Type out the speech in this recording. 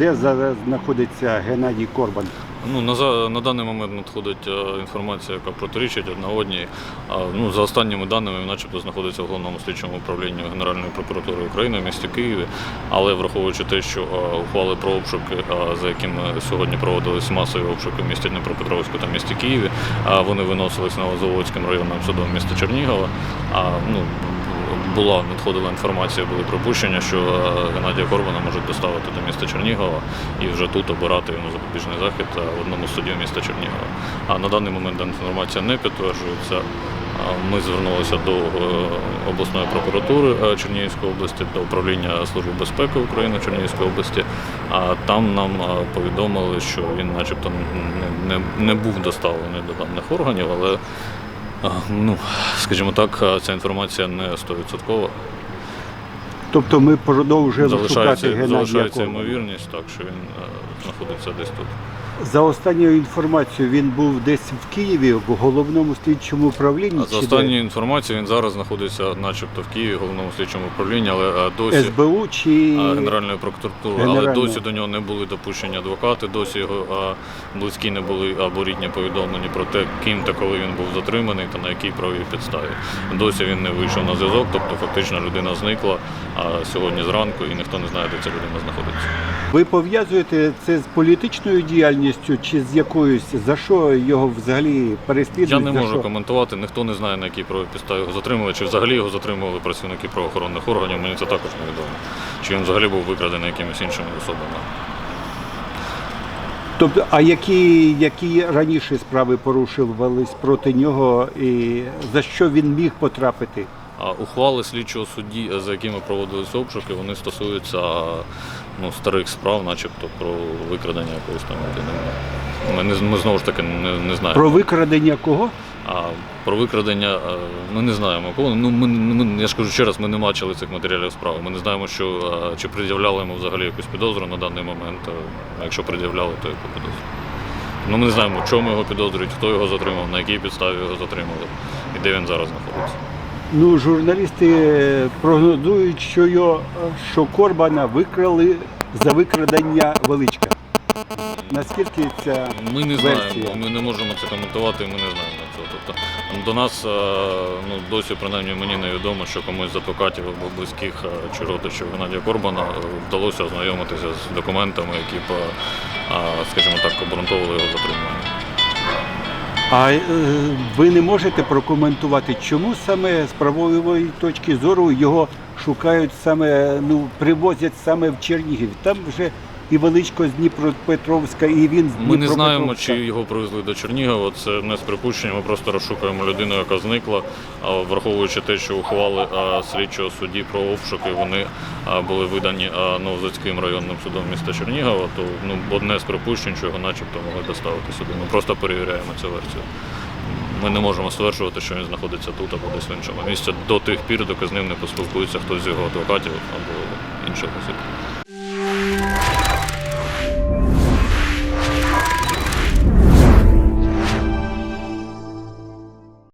Де зараз знаходиться Геннадій Корбан? Ну, на, на даний момент надходить е, інформація, яка протирічить одна одній. Ну, за останніми даними, начебто знаходиться в головному слідчому управлінні Генеральної прокуратури України в місті Києві. Але враховуючи те, що е, ухвали про обшуки, е, за якими сьогодні проводились масові обшуки в місті Дніпропетровську та місті Києві, вони виносились Новозаводським районним судом міста Чернігова. А, ну, була надходила інформація, були припущення, що е, Геннадія Корбана можуть доставити до міста Чернігова і вже тут обирати йому запобіжний захід е, в одному з судів міста Чернігова. А на даний момент інформація не підтверджується. Ми звернулися до е, обласної прокуратури е, Чернігівської області, до управління Служби безпеки України Чернігівської області. А там нам е, повідомили, що він, начебто, не, був доставлений до даних органів, але Ну, скажімо так, ця інформація не 100%. Тобто ми продовжуємо шукати Залишається, Геннадія залишається ймовірність, так, що він е, знаходиться десь тут. За останньою інформацією, він був десь в Києві в головному слідчому управлінні. За чи останньою інформацією, він зараз знаходиться начебто в Києві, в головному слідчому управлінні, але е, досі СБУ чи Генеральної прокуратури, але досі до нього не були допущені адвокати, досі його близькі не були або рідні повідомлені про те, ким та коли він був затриманий та на якій правовій підставі. Досі він не вийшов на зв'язок, тобто фактично людина зникла а, сьогодні зранку і ніхто не знає, де ця людина знаходиться. ви пов'язуєте це з політичною діяльністю чи з якоюсь за що його взагалі переслідують? Я не за можу що? коментувати, ніхто не знає, на якій правовій підставі його затримали, чи взагалі його затримували працівники правоохоронних органів, мені це також невідомо. Чи він взагалі був викрадений якимись іншими особами. Тобто, а які, які раніше справи порушувались проти нього і за що він міг потрапити? А ухвали слідчого судді, за якими проводились обшуки, вони стосуються ну, старих справ, начебто про викрадення якоїсь там людини. Ми, ми знову ж таки не, не знаємо. Про викрадення кого? А про викрадення е, ми не знаємо кого. Ну ми, ми я ж кажу ще раз, ми не бачили цих матеріалів справи. Ми не знаємо, що е, чи пред'являли йому взагалі якусь підозру на даний момент. е, А якщо пред'являли, то яку підозру. Ну ми не знаємо, чому його підозрюють, хто його затримав, на якій підставі його затримали і де він зараз знаходиться. Ну, журналісти прогнозують, що його що Корбана викрали за викрадення величка. Наскільки ця Ми не версія? знаємо, ми не можемо це коментувати, ми не знаємо цього. Тобто до нас е, ну, досі, принаймні, мені невідомо, що комусь з адвокатів або близьких е, чи родичів Геннадія Корбана е, вдалося ознайомитися з документами, які скажімо так, обґрунтовували його затримання. А е, ви не можете прокоментувати, чому саме з правової точки зору його шукають саме, ну, привозять саме в Чернігів. Там вже і величко з Дніпропетровська, і він з Ми не знаємо, чи його привезли до Чернігова. Це не з припущення. Ми просто розшукуємо людину, яка зникла. А Враховуючи те, що ухвали слідчого судді про обшуки вони були видані Новозацьким районним судом міста Чернігова, то ну одне з припущень, що його начебто могли доставити сюди. Ми просто перевіряємо цю версію. Ми не можемо стверджувати, що він знаходиться тут або десь в іншому місці до тих пір, доки з ним не поспілкується хтось з його адвокатів або інших осіб.